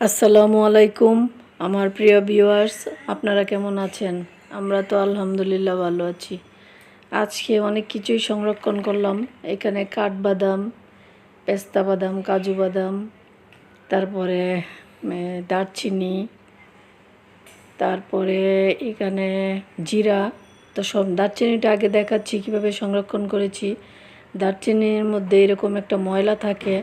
আসসালামু আলাইকুম, আমার প্রিয় ভিউয়ার্স আপনারা কেমন আছেন? আমরা তো আলহামদুলিল্লাহ ভালো আছি। আজকে অনেক কিছুই সংরক্ষণ করলাম। এখানে কাঠবাদাম, পেস্তা বাদাম, কাজু বাদাম, তারপরে দারচিনি, তারপরে এখানে জিরা। তো সব দারচিনিটা আগে দেখাচ্ছি, কীভাবে সংরক্ষণ করেছি। দারচিনির মধ্যে এরকম একটা ময়লা থাকে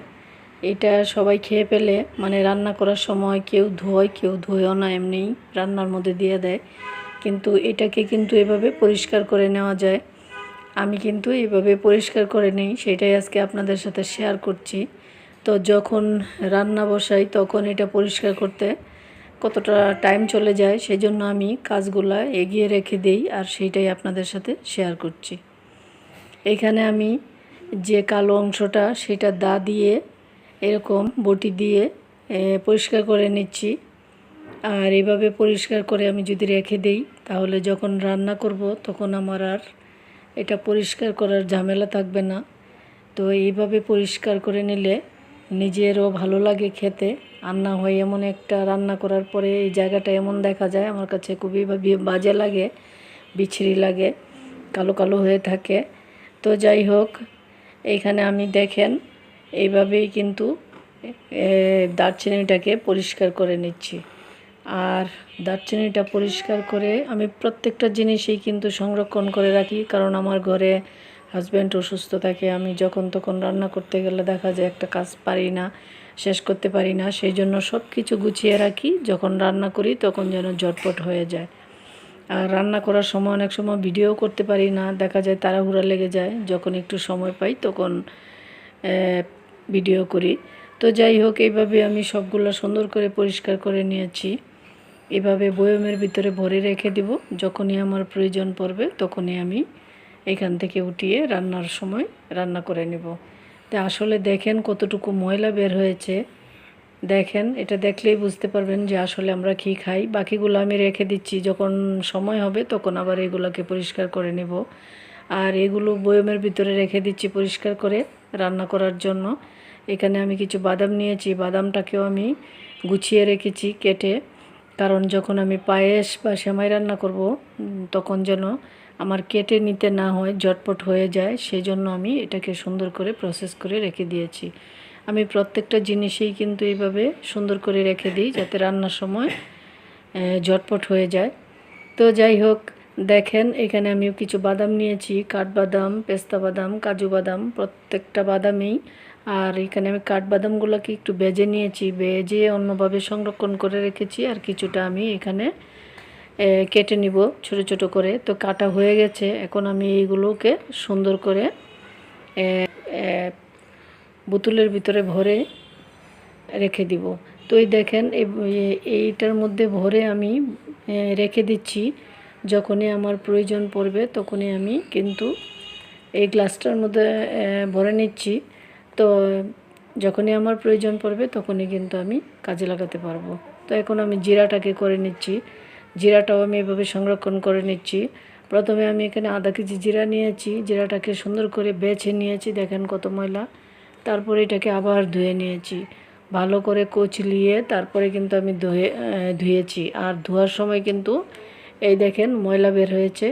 এটা সবাই খেয়ে ফেলে মানে রান্না করার সময় কেউ ধোয়, কেউ ধোয়ও না এমনিই, রান্নার মধ্যে দিয়ে দেয়। কিন্তু এটাকে কিন্তু এভাবে পরিষ্কার করে নেওয়া যায়। আমি কিন্তু এভাবে পরিষ্কার করে নেই, সেটাই আজকে আপনাদের সাথে শেয়ার করছি। তো যখন রান্না বসাই, তখন এটা পরিষ্কার করতে কতটা টাইম চলে যায় সেই জন্য আমি কাজগুলা এগিয়ে রেখে দেই আর সেইটাই আপনাদের সাথে শেয়ার করছি। এখানে আমি যে কালো অংশটা, সেটা দা দিয়ে এরকম বটি দিয়ে পরিষ্কার করে নিচ্ছি। আর এভাবে পরিষ্কার করে আমি যদি রেখে দেই, তাহলে যখন রান্না করব, তখন আমার আর এটা পরিষ্কার করার ঝামেলা থাকবে না। তো এইভাবে পরিষ্কার করে নিলে নিজেরও ভালো লাগে খেতে। আর না হয় এমন একটা রান্না করার পরে এই জায়গাটা এমন দেখা যায়, আমার কাছে খুবই বাজে লাগে, বিচ্ছিরি লাগে, কালো কালো হয়ে থাকে। তো যাই হোক এইখানে আমি দেখেন এইভাবেই কিন্তু দারচিনিটাকে পরিষ্কার করে নিচ্ছি। আর দারচিনিটা পরিষ্কার করে আমি প্রত্যেকটা জিনিসই কিন্তু সংরক্ষণ করে রাখি, কারণ আমার ঘরে হাজব্যান্ড অসুস্থ থাকে, আমি যখন তখন রান্না করতে গেলে দেখা যায় একটা কাজ পারি না, শেষ করতে পারি না, সেই জন্য সব কিছু গুছিয়ে রাখি, যখন রান্না করি তখন যেন ঝটপট হয়ে যায়। আর রান্না করার সময় অনেক সময় ভিডিও করতে পারি না, দেখা যায় তাড়াহুড়া লেগে যায়, যখন একটু সময় পাই তখন ভিডিও করি। তো যাই হোক, এইভাবে আমি সবগুলো সুন্দর করে পরিষ্কার করে নিয়েছি। এভাবে বয়মের ভিতরে ভরে রেখে দিব। যখনই আমার প্রয়োজন পড়বে, তখনই আমি এখান থেকে উঠিয়ে রান্নার সময় রান্না করে নেব। তা আসলে দেখেন কতটুকু ময়লা বের হয়েছে। দেখেন, এটা দেখলেই বুঝতে পারবেন যে আসলে আমরা কী খাই। বাকিগুলো আমি রেখে দিচ্ছি। যখন সময় হবে, তখন আবার এগুলোকে পরিষ্কার করে নেব। আর এগুলো বয়মের ভিতরে রেখে দিচ্ছি পরিষ্কার করে রান্না করার জন্য। এখানে আমি কিছু বাদাম নিয়েছি, বাদামটাকেও আমি গুছিয়ে রেখেছি কেটে। কারণ যখন আমি পায়েস বা সেমাই রান্না করব তখন যেন আমার কেটে নিতে না হয়, ঝটপট হয়ে যায় সেই জন্য আমি এটাকে সুন্দর করে প্রসেস করে রেখে দিয়েছি। আমি প্রত্যেকটা জিনিসেই কিন্তু এইভাবে সুন্দর করে রেখে দিই যাতে রান্নার সময় ঝটপট হয়ে যায়। তো যাই হোক, দেখেন, এখানে আমিও কিছু বাদাম নিয়েছি, কাঠবাদাম, পেস্তা বাদাম, কাজু বাদাম, প্রত্যেকটা বাদামেই আর এখানে আমি কাঠবাদামগুলোকে একটু বেজে নিয়েছি, বেজে অন্যভাবে সংরক্ষণ করে রেখেছি, আর কিছুটা আমি এখানে কেটে নিব ছোট ছোট করে। তো কাটা হয়ে গেছে, এখন আমি এইগুলোকে সুন্দর করে বোতলের ভিতরে ভরে রেখে দিব। তো এই দেখেন এই- এইটার মধ্যে ভরে আমি রেখে দিচ্ছি। যখনই আমার প্রয়োজন পড়বে তখনই আমি কিন্তু এই গ্লাসটার মধ্যে ভরে নিচ্ছি। যখনই আমার প্রয়োজন পড়বে তখনই কিন্তু আমি কাজে লাগাতে পারব। তো এখন আমি জিরাটাকে করে নিচ্ছি। জিরাটাও আমি এভাবে সংরক্ষণ করে নিচ্ছি। প্রথমে আমি এখানে আধা কেজি জিরা নিয়েছি। জিরাটাকে সুন্দর করে বেছে নিয়েছি। দেখেন কত ময়লা। তারপরে এটাকে আবার ধুয়ে নিয়েছি। ভালো করে কচলিয়ে তারপরে কিন্তু আমি ধুয়ে ধুয়েছি। আর ধোয়ার সময় কিন্তু এই দেখেন ময়লা বের হয়েছে।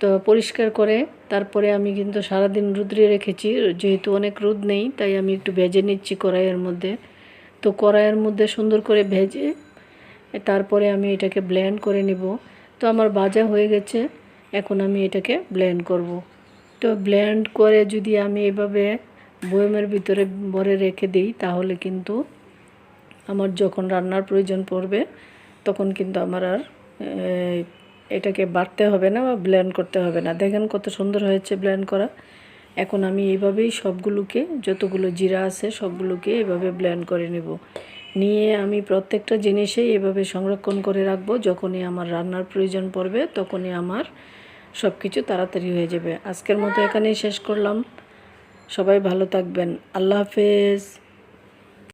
তো পরিষ্কার করে, তারপরে আমি কিন্তু সারাদিন রুদ্রে রেখেছি, যেহেতু অনেক রোদ নেই, তাই আমি একটু ভেজে নিচ্ছি কড়াইয়ের মধ্যে। তো কড়াইয়ের মধ্যে সুন্দর করে ভেজে, তারপরে আমি এটাকে ব্লেন্ড করে নিব। তো আমার ভাজা হয়ে গেছে, এখন আমি এটাকে ব্লেন্ড করব। তো ব্লেন্ড করে যদি আমি এভাবে বয়মের ভিতরে ভরে রেখে দিই, তাহলে কিন্তু আমার যখন রান্নার প্রয়োজন পড়বে, তখন কিন্তু আমার আর এটাকে বাড়তে হবে না বা ব্লেন্ড করতে হবে না। দেখেন কত সুন্দর হয়েছে ব্লেন্ড করা। এখন আমি এইভাবেই সবগুলোকে, যতগুলো জিরা আছে সবগুলোকে এভাবে ব্লেন্ড করে নেব। নিয়ে আমি প্রত্যেকটা জিনিসেই এভাবে সংরক্ষণ করে রাখব। যখনই আমার রান্নার প্রয়োজন পড়বে, তখনই আমার সব কিছু তাড়াতাড়ি হয়ে যাবে। আজকের মতো এখানেই শেষ করলাম। সবাই ভালো থাকবেন। আল্লাহ হাফেজ।